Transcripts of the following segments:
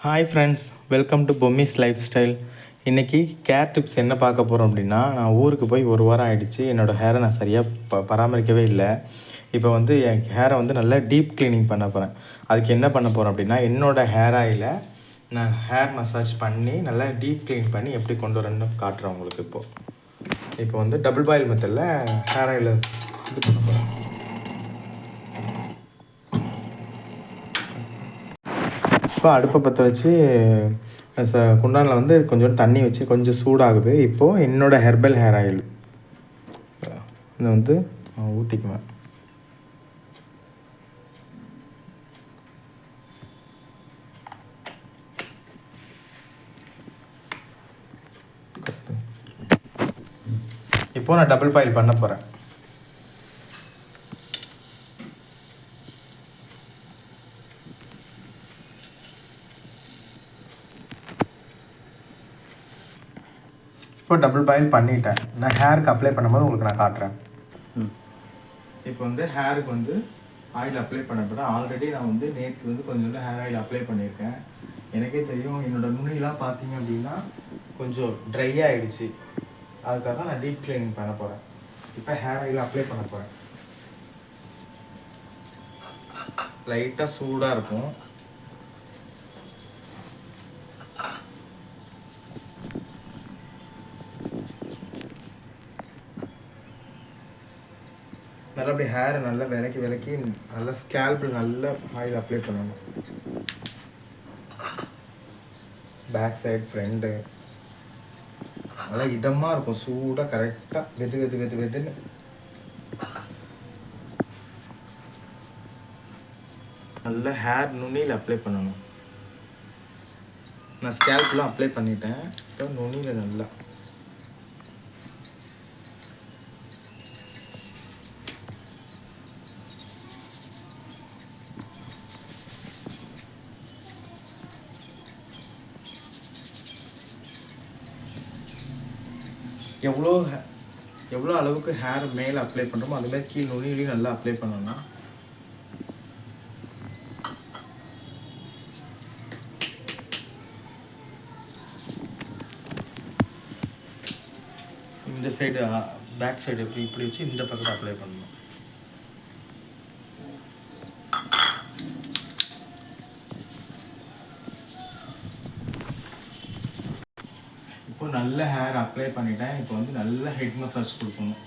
Hi friends welcome to Bommi's lifestyle இன்றைக்கி care tips என்ன பார்க்க போகிறோம் அப்படின்னா நான் ஊருக்கு போய் ஒரு வாரம் ஆயிடுச்சு என்னோடய ஹேரை நான் சரியாக ப பராமரிக்கவே இல்லை. இப்போ வந்து என் ஹேரை வந்து நல்லா டீப் க்ளீனிங் பண்ண போகிறேன் அதுக்கு என்ன பண்ண போகிறேன் அப்படின்னா என்னோடய ஹேர் ஆயில் நான் ஹேர் மசாஜ் பண்ணி நல்லா டீப் க்ளீன் பண்ணி எப்படி கொண்டு வரேன்னு காட்டுறேன் உங்களுக்கு இப்போது இப்போ வந்து டபுள் பாயில் மெத்தடில் ஹேர் ஆயில் இது பண்ண போகிறேன் இப்போ அடுப்பை பற்ற வச்சு ச குண்டானில் வந்து கொஞ்சோண்டு தண்ணி வச்சு கொஞ்சம் சூடாகுது. இப்போது என்னோடய ஹெர்பல் ஹேர் ஆயில். இதை வந்து ஊற்றிக்குவேன் இப்போது நான் டபுள் பாயில் பண்ண போகிறேன் இப்போ டபுள் பாயில் பண்ணிட்டேன். நான் ஹேருக்கு அப்ளை பண்ணும்போது உங்களுக்கு நான் காட்டுறேன். இப்போ வந்து ஹேருக்கு வந்து ஆயில் அப்ளை பண்ண போகிறேன் ஆல்ரெடி நான் வந்து நேற்று வந்து கொஞ்சம் ஹேர் ஆயில் அப்ளை பண்ணியிருக்கேன். எனக்கே தெரியும் என்னோட நுனிலாம் பார்த்தீங்க அப்படின்னா கொஞ்சம் ட்ரை ஆகிடுச்சு அதுக்காக தான் நான் டீப் க்ளீனிங் பண்ண போகிறேன் இப்போ ஹேர் ஆயில் அப்ளை பண்ண போகிறேன் லைட்டாக சூடாக இருக்கும். நல்லா அப்படி ஹேரை நல்லா விலக்கி விலக்கி நல்லா ஸ்கேல்பில் நல்லா ஆயில் அப்ளை பண்ணணும். பேக் சைடு ஃப்ரண்ட்டு நல்லா இதமாக இருக்கும். சூடாக கரெக்டாக வெது வெது வெது வெதுன்னு. நல்லா ஹேர் நுனியில் அப்ளை பண்ணணும். நான் ஸ்கேல்ப்லாம் அப்ளை பண்ணிட்டேன். இப்போ நுனியில் நல்லா எவ்வளோ ஹே- எவ்வளோ அளவுக்கு ஹேர் மேலே அப்ளை பண்ணுறோமோ அதுமாதிரி கீழ் நுனியிலையும் நல்லா அப்ளை பண்ணணும் இந்த சைடு பேக் சைடு இப்படி இப்படி வச்சு இந்த பக்கத்தில் அப்ளை பண்ணணும். நல்ல ஹேர் அப்ளை பண்ணிட்டேன். இப்போ வந்து நல்ல ஹெட் மசாஜ் கொடுக்கணும்.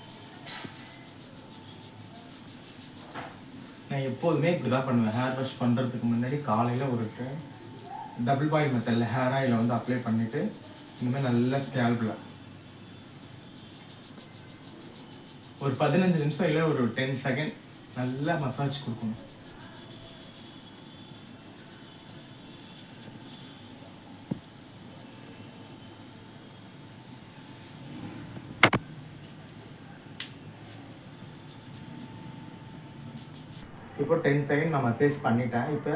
நான் எப்போதுமே இப்படி தான் பண்ணுவேன். ஹேர் வாஷ் பண்ணுறதுக்கு முன்னாடி காலையில் ஒரு டபுள் பாயில் மெத்தடில் ஹேர் ஆயிலை வந்து அப்ளை பண்ணிவிட்டு இனிமேல் நல்ல ஸ்கேல்பில் ஒரு பதினஞ்சு நிமிஷம் இல்லை ஒரு டென் செகண்ட் நல்லா மசாஜ் கொடுக்கணும். இப்போ டென் செகண்ட் நான் மெசேஜ் பண்ணிட்டேன். இப்போ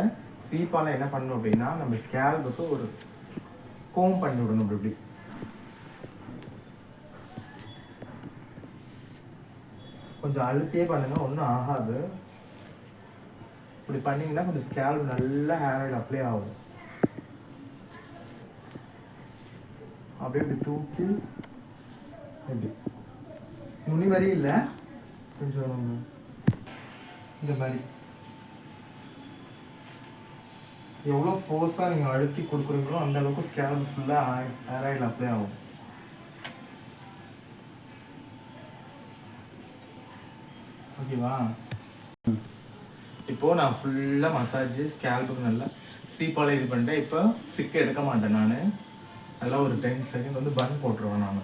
சீப்பால் என்ன பண்ணணும் அப்படின்னா நம்ம ஸ்கேல்புக்கு ஒரு கோம் பண்ணி விடணும் இப்படி இப்படி. கொஞ்சம் அழுத்தியே பண்ணுங்க ஒன்றும் ஆகாது. இப்படி பண்ணீங்கன்னா கொஞ்சம் ஸ்கேல்ப் நல்ல ஹேர் ஆயில் அப்ளை ஆகும். அப்படியே இப்படி தூக்கி இப்படி. நுனி வரையும் இல்லை. கொஞ்சம் இந்த மாதிரி. எவ்வளோ ஃபோர்ஸாக நீங்கள் அழுத்தி கொடுக்குறீங்களோ அந்த அளவுக்கு ஸ்கேல்ப் ஃபுல்லாக ஹேர் ஆயில் அப்ளை ஆகும். ஓகேவா இப்போது நான் ஃபுல்லாக மசாஜ் ஸ்கேல்புக்கு நல்லா சீப்பால் இது பண்ணிட்டேன். இப்போ சிக்க எடுக்க மாட்டேன் நான். நல்லா ஒரு டென் செகண்ட் வந்து பன் போட்டுருவேன் நான்.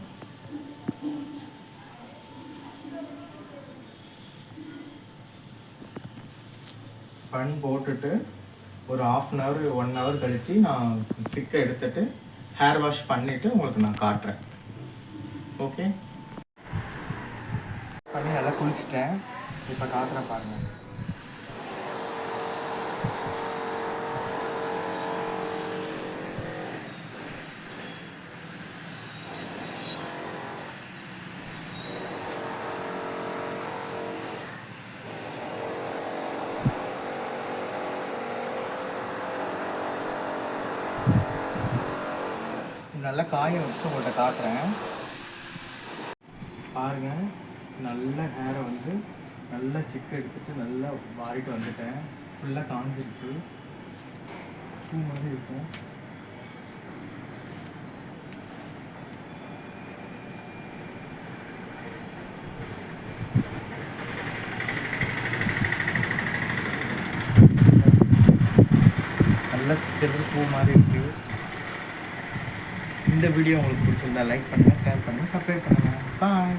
பன் போட்டுட்டு ஒரு half an hour one hour கழித்து நான் சிக்கை எடுத்துட்டு ஹேர் வாஷ் பண்ணிவிட்டு உங்களுக்கு நான் காட்டுறேன். ஓகே பண்ணி நல்லா குளிச்சிட்டேன். இப்போ காட்டுறேன் பாருங்கள் நல்லா காய வச்சு உங்கள்கிட்ட காட்டுறேன். பாருங்க நல்ல ஹேரை வந்து நல்லா சிக்கு எடுத்துட்டு நல்லா வாரிட்டு வந்துட்டேன். ஃபுல்லாக காஞ்சிருச்சு. பூ மாதிரி இருக்கும். நல்லா சிக்கிறது பூ மாதிரி இருக்கு. இந்த வீடியோ உங்களுக்கு பிடிச்சிருந்தா லைக் பண்ணுங்கள் ஷேர் பண்ணுங்கள் சப்ஸ்கிரைப் பண்ணுங்கள் பாய்